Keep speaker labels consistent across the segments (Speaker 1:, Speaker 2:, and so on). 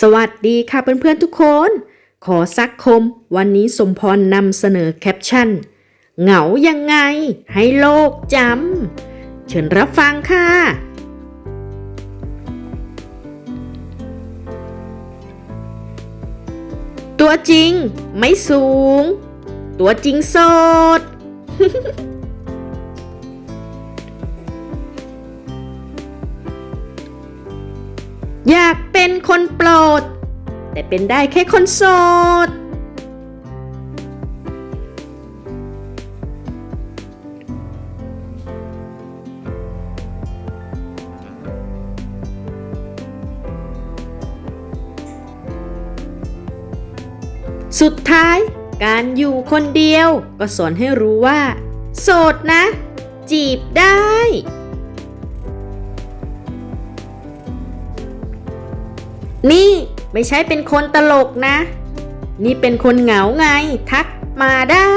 Speaker 1: สวัสดีค่ะเพื่อนๆทุกคน ขอซักคม วันนี้สมพรนำเสนอแคปชั่น เหงายังไง ให้โลกจำ เชิญรับฟังค่ะ ตัวจริงไม่สูง ตัวจริงโสด อยาก เป็นคนโปรด แต่เป็นได้แค่คนโสด สุดท้ายการอยู่คนเดียวก็สอนให้รู้ว่า โสดนะ จีบได้ นี่ไม่ใช่เป็นคนตลกนะ นี่เป็นคนเหงาไง ทักมาได้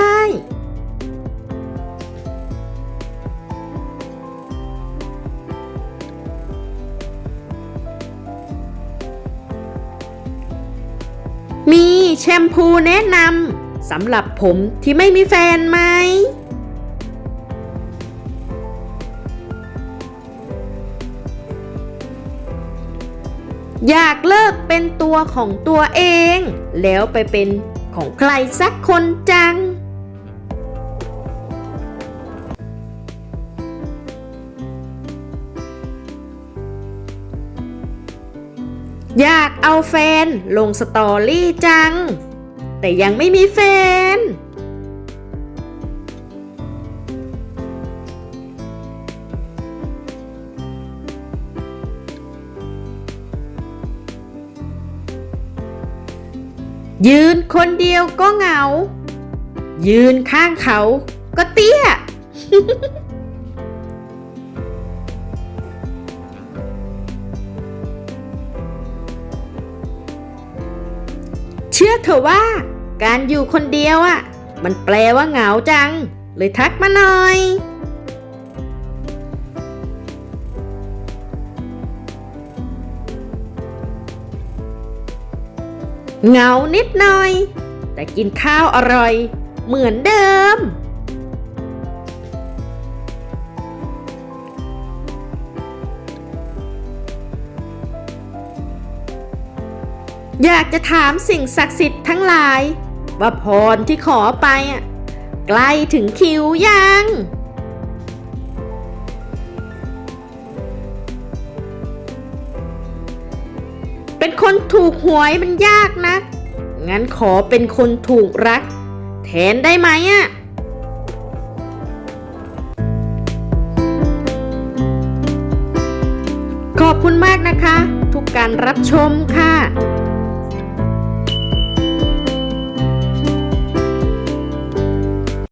Speaker 1: มีแชมพูแนะนำสำหรับผมที่ไม่มีแฟนไหม อยากเลิกเป็นตัวของตัวเอง แล้วไปเป็นของใครสักคนจัง อยากเอาแฟนลงสตอรี่จัง แต่ยังไม่มีแฟน ยืนคนเดียวก็เหงา ยืนข้างเขาก็เตี้ย เชื่อเถอะว่า การอยู่คนเดียวอะ่ะ มันแปลว่าเหงาจัง เลยทักมาหน่อย เหงานิดหน่อย แต่กินข้าวอร่อย เหมือนเดิม อยากจะถามสิ่งศักดิ์สิทธิ์ทั้งหลาย ว่าพรที่ขอไปอะใกล้ถึงคิวยัง เป็นคนถูกหวยมันยากนะ งั้นขอเป็นคนถูกรัก แทนได้ไหมอะขอบคุณมากนะคะ ทุกการรับชมค่ะ